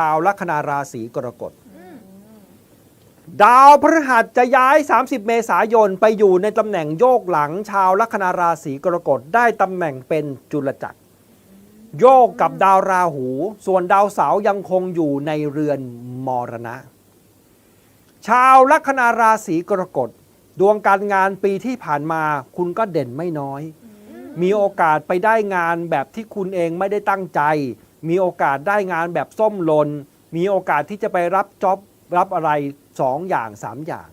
ชาวลัคนาราศีกรกฎดาวพฤหัสจะย้าย 30 เมษายนไปอยู่ในตำแหน่งโยกหลังชาวลัคนาราศีกรกฎได้ตำแหน่งเป็นจุลจักร โยกกับดาวราหู ส่วนดาวเสาร์ยังคงอยู่ในเรือนมรณะ ชาวลัคนาราศีกรกฎดวงการงานปีที่ผ่านมาคุณก็เด่นไม่น้อย มีโอกาสไปได้งานแบบที่คุณเองไม่ได้ตั้งใจ มีโอกาสได้งานแบบส้มหลนมีโอกาสที่จะไปรับจ็อบรับอะไรสองอย่างสามอย่าง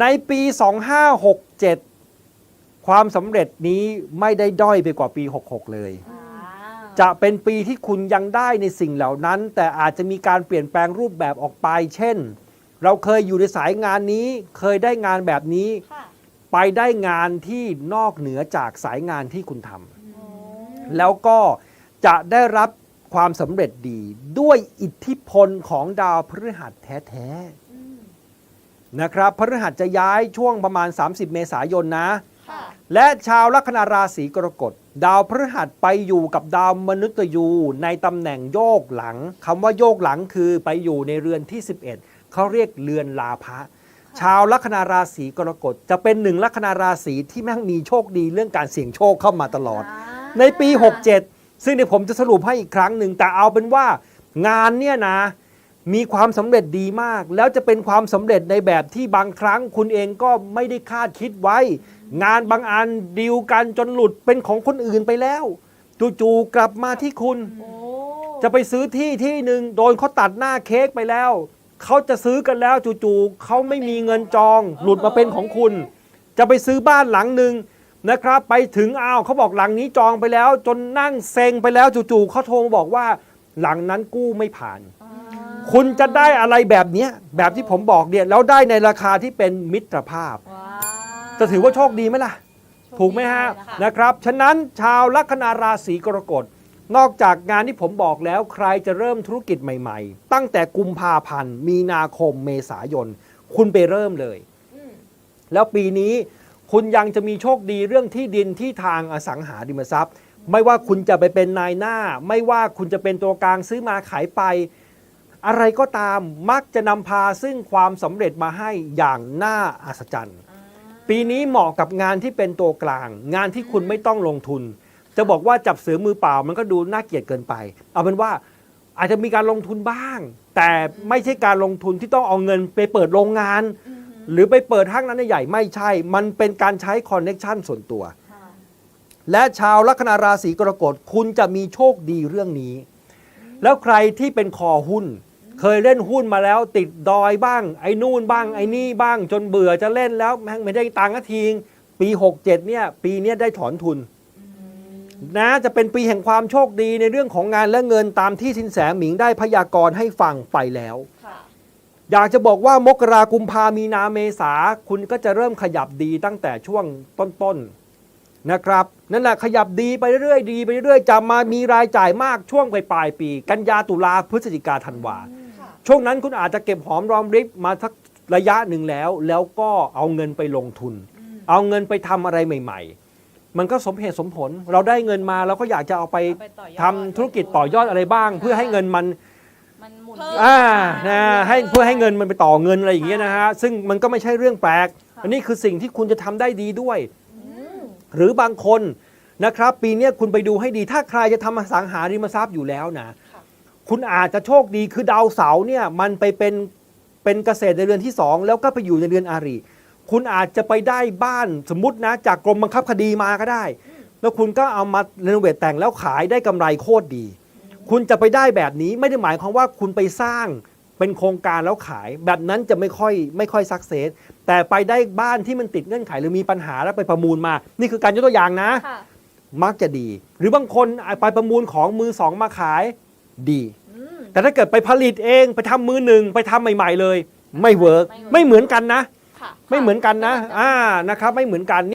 ในปี 2567 ความสำเร็จนี้ไม่ได้ด้อยไปกว่าปี 66 เลย จะเป็นปีที่คุณยังได้ในสิ่งเหล่านั้น แต่อาจจะมีการเปลี่ยนแปลงรูปแบบออกไป เช่น เราเคยอยู่ในสายงานนี้ เคยได้งานแบบนี้ค่ะไปได้งานที่นอกเหนือจากสายงานที่คุณทำแล้วก็ จะได้รับความสำเร็จดีด้วยอิทธิพลของดาวพฤหัสแท้ๆนะครับพฤหัสจะย้ายช่วงประมาณ 30 เมษายนนะค่ะและชาวลัคนาราศีกรกฎดาวพฤหัสไปอยู่กับดาวมนุษยูในตำแหน่งโยกหลังคำว่าโยกหลังคือไปอยู่ในเรือนที่ 11 เขาเรียกเรือนลาภะชาวลัคนาราศีกรกฎจะเป็นหนึ่งลัคนาราศีที่แม่งมีโชคดีเรื่องการเสี่ยงโชคเข้ามาตลอด ในปี 67 ซึ่งเดี๋ยวผมจะสรุปให้อีกครั้งหนึ่งแต่เอาเป็นว่างานเนี่ยนะ มีความสำเร็จดีมาก แล้วจะเป็นความสำเร็จในแบบที่บางครั้งคุณเองก็ไม่ได้คาดคิดไว้ งานบางอันดีลกันจนหลุดเป็นของคนอื่นไปแล้วจู่ๆกลับมาที่คุณโอ้จะไปซื้อที่ที่หนึ่งโดนเขาตัดหน้าเค้กไปแล้ว เขาจะซื้อกันแล้วจู่ๆเขาไม่มีเงินจอง หลุดมาเป็นของคุณ จะไปซื้อบ้านหลังหนึ่ง นะครับไปถึงอ้าวเขาบอกหลังนี้จองไปแล้ว จนนั่งเซ็งไปแล้วจู่ๆเขาโทรมาบอกว่า หลังนั้นกู้ไม่ผ่าน คุณจะได้อะไรแบบเนี้ยแบบที่ผมบอกเนี่ยแล้วได้ในราคาที่เป็นมิตรภาพว้าจะถือว่าโชคดีไหมล่ะ ถูกไหมฮะโชคดีเลยนะคะนะครับ ฉะนั้นชาวลัคนาราศีกรกฎนอกจากงานที่ผมบอกแล้วใครจะเริ่มธุรกิจใหม่ๆ ตั้งแต่กุมภาพันธ์ มีนาคมเมษายน คุณไปเริ่มเลยอืมแล้วปีนี้ คุณยังจะมีโชคดีเรื่องที่ดินที่ทางอสังหาริมทรัพย์ ไม่ว่าคุณจะไปเป็นนายหน้า ไม่ว่าคุณจะเป็นตัวกลางซื้อมาขายไป อะไรก็ตามมักจะนำพาซึ่งความสำเร็จมาให้อย่างน่าอัศจรรย์ ปีนี้เหมาะกับงานที่เป็นตัวกลาง งานที่คุณไม่ต้องลงทุน จะบอกว่าจับเสือมือเปล่ามันก็ดูน่าเกลียดเกินไป เอาเป็นว่าอาจจะมีการลงทุนบ้าง แต่ไม่ใช่การลงทุนที่ต้องเอาเงินไปเปิดโรงงานอืม หรือไปเปิดห้างนั้นใหญ่ไม่ใช่ มันเป็นการใช้คอนเน็ชันส่วนตัวค่ะและชาวลัคนาราศีกรกฎคุณจะมีโชคดีเรื่องนี้ แล้วใครที่เป็นคอหุ้น เคยเล่นหุ้นมาแล้ว ติดดอยบ้าง ไอ้นู่นบ้าง ไอ้นี่บ้าง จนเบื่อจะเล่นแล้วแม่งไม่ได้ตังค์สักทีปี 67เนี่ยปีเนี้ยได้ถอนทุนนะจะเป็นปีแห่งความโชคดีในเรื่องของงานและเงินตามที่สินแสหมิงได้พยากรณ์ให้ฟังไปแล้วค่ะ อยากจะบอกว่ามกรากุมภามีนาเมษาคุณก็จะเริ่มขยับดีตั้งแต่ช่วงต้นๆนะครับนั่นแหละขยับดีไปเรื่อยๆดีไปเรื่อยๆจะมามีรายจ่ายมากช่วงปลายๆปี กันยาตุลาพฤศจิกาธันวาค่ะช่วงนั้นคุณอาจจะเก็บหอมรอมริบมาสักระยะหนึ่งแล้ว แล้วก็เอาเงินไปลงทุน เอาเงินไปทำอะไรใหม่ ๆ มันก็สมเหตุสมผล เราได้เงินมาเราก็อยากจะเอาไปเอาไปต่อยอดทำธุรกิจต่อยอดอะไรบ้าง เพื่อให้เงินมัน มันหมุนเพิ่มอ่านะให้เพื่อให้เงินมันไปต่อเงินอะไรอย่างเงี้ยนะฮะซึ่งมันก็ไม่ใช่เรื่องแปลก อันนี้คือสิ่งที่คุณจะทำได้ดีด้วย หรือบางคนนะครับ ปีเนี้ยคุณไปดูให้ดี ถ้าใครจะทำอสังหาริมทรัพย์อยู่แล้วนะค่ะคุณอาจจะโชคดีคือดาวเสาร์เนี่ยมันไปเป็นเป็นเกษตรในเรือนที่สองแล้วก็ไปอยู่ในเรือนอารีคุณอาจจะไปได้บ้านสมมตินะ จากกรมบังคับคดีมาก็ได้ แล้วคุณก็เอามาเรโนเวทแต่งแล้วขายได้กำไรโคตรดี คุณจะไปได้แบบนี้ไม่ได้หมายความว่าคุณไปสร้างเป็นโครงการแล้วขายแบบนั้นจะไม่ค่อยไม่ค่อยสักเซสแต่ไปได้บ้านที่มันติดเงื่อนไขหรือมีปัญหาแล้วไปประมูลมา นี่คือการยกตัวอย่างนะค่ะมักจะดี หรือบางคนไปประมูลของมือสองมาขายดีอืมแต่ถ้าเกิดไปผลิตเองไปทำมือหนึ่งไปทำใหม่ ๆ เลย ไม่เวิร์กไม่เหมือนกันนะค่ะไม่เหมือนกันนะอ่านะครับ ไม่เหมือนกัน